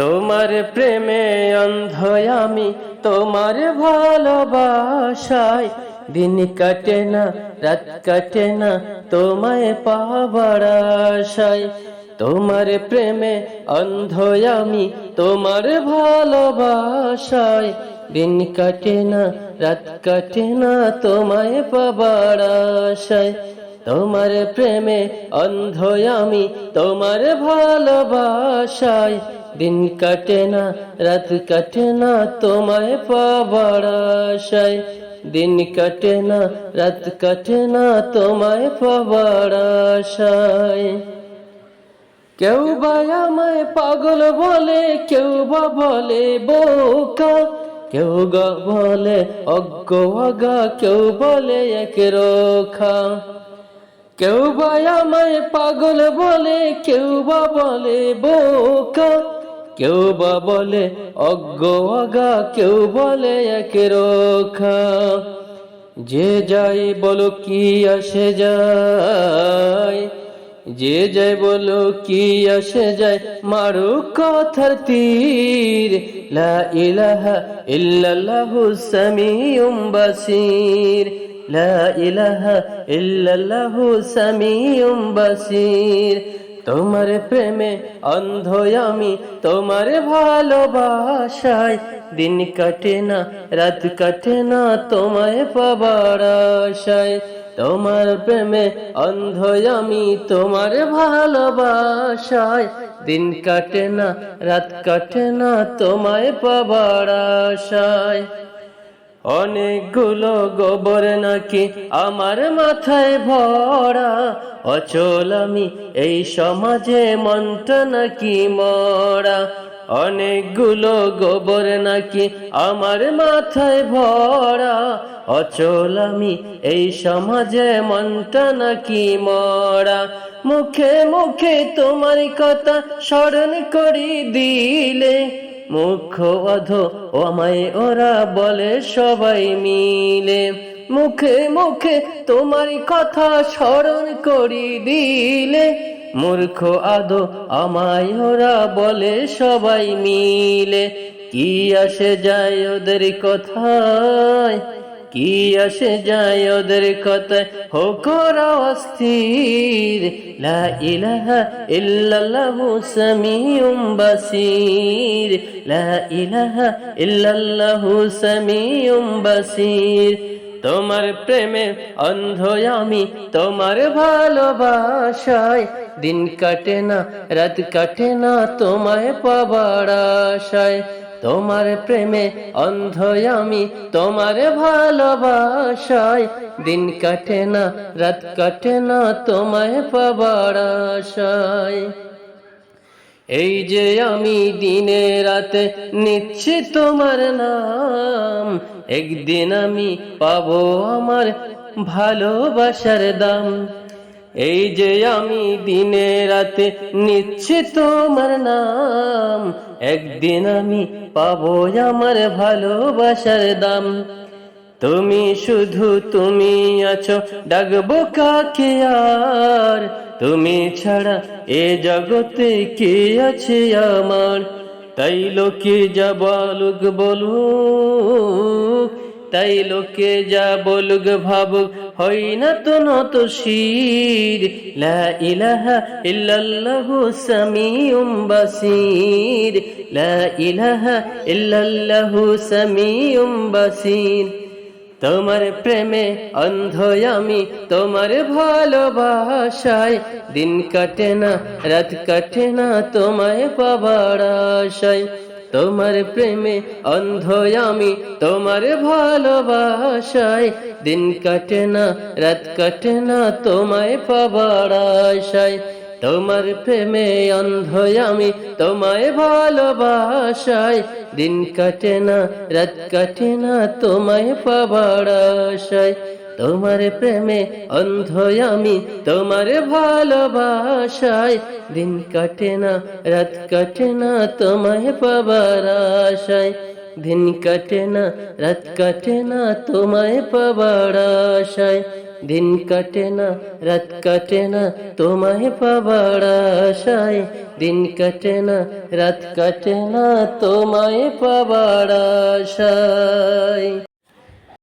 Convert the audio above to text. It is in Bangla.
তোমার প্রেমে অন্ধ আমি, তোমার ভালোবাসায়। দিন কাটে না, রাত কাটে না, তোমায় পাবার আশায়। তোমার প্রেমে অন্ধ আমি, তোমার ভালোবাসায়। দিন কাটে না, রাত কাটে না, তোমায় পাবার আশায়। তোমার প্রেমে অন্ধ আমি, তোমার ভালোবাসায় দিন কাটে না, রাত কাটে না, তোমায় পাবার আশায়। দিন কাটে না, রাত কাটে না, তোমায় পাবার আশায়। কেউ বা আমায় পাগল বলে, কেউ বা বলে বোকা, কেউ গা বলে অজ্ঞ অগা কেউ বলে এক রোখা। কেউ বা আমায় পাগল বলে, কেউ বা বলে বোকা, কেউ বা বলে অজ্ঞ অগা কেউ বলে এক রোখা। যে যাই বলো কি আসে যায়, যে যাই বলো কি আসে যায়, মারু কথার তীর। লা ইলাহা ইল্লাল্লাহু সামিউম বাসির। লা ইলাহা ইল্লাল্লাহু সামিউম তোমার প্রেমে অন্ধ আমি, তোমার ভালোবাসায় দিন কাটে না, রাত কাটে না তোমায় পাবার আশায়। তোমার প্রেমে অন্ধ আমি, তোমার ভালোবাসায় দিন কাটে না, রাত কাটে না তোমায় পাবার আশায়। অনেকগুলো গোবর নাকি আমার মাথায় ভরা। অচল আমি এই সমাজে মনটা নাকি মরা। অনেকগুলো গোবর নাকি আমার মাথায় ভরা। অচল আমি এই সমাজে মনটা নাকি মরা। মুখে মুখে তোমার কথা স্মরণ করি দিলে মুখ অধ আমায় ওরা বলে সবাই মিলে। মুখে মুখে তোমার কথা স্মরণ করি দিলে। মূর্খ আদো আমায় ওরা বলে সবাই মিলে। কি আসে যায় ওদের কথায়? কি আসে যায় ওদের কথায় হকর অস্থির। লা ইলাহা ইল্লাল্লাহু সামিউম বাসির। লা ইলাহা ইল্লাল্লাহু সামিউম বাসির। তোমার প্রেমে অন্ধ আমি, তোমার ভালোবাসায়। দিন কাটে না, রাত কাটে না, তোমায় পাবার আশায়। তোমার প্রেমে অন্ধ আমি, তোমার ভালোবাসায়। দিন কাটে না, রাত কাটে না, তোমায় পাবার আশায়। এই যে আমি দিনে রাতে নিচ্ছি তোমার নাম, একদিন আমি পাবো আমার ভালোবাসার দাম। এই যে আমি দিনে রাতে নিচ্ছি তোমার নাম, একদিন আমি পাবো আমার ভালোবাসার দাম। তুমি শুধু তুমি আছো, ডাকবো কাকে আর? তুমি ছাড়া এ জগতে কে আছে আমার? তাই লোকে যা বলুক বলুক, তাই লোকে যা বলুক ভাবুক হই না তো নত শির। লা ইলাহা ইল্লাল্লাহু সামিউম বাসির। লা ইলাহা ইল্লাল্লাহু সামিউম বাসির। তোমার প্রেমে অন্ধ আমি, তোমার ভালোবাসায় দিন কাটে না, রাত কাটে না, তোমায় পাবার আশায়। তোমার প্রেমে অন্ধ আমি, তোমার ভালোবাসায় দিন কাটে না, রাত কাটে না, তোমায় পাবার আশায়। তোমার প্রেমে অন্ধ আমি, তোমায় ভালোবাসায় দিন কাটে না, রাত কাটে না, তোমায় পাবার আশায়। তোমার প্রেমে অন্ধ আমি, তোমার ভালোবাসায় দিন কাটে না, রাত কাটে না, তোমায় পাবার দিন কাটে না, রাত কাটে না, তোমায় পাবার দিন কাটে না, রাত কাটে না, তোমায় পাবার আশায়। দিন কাটে না, রাত কাটে না, তোমায় পাবার আশায়।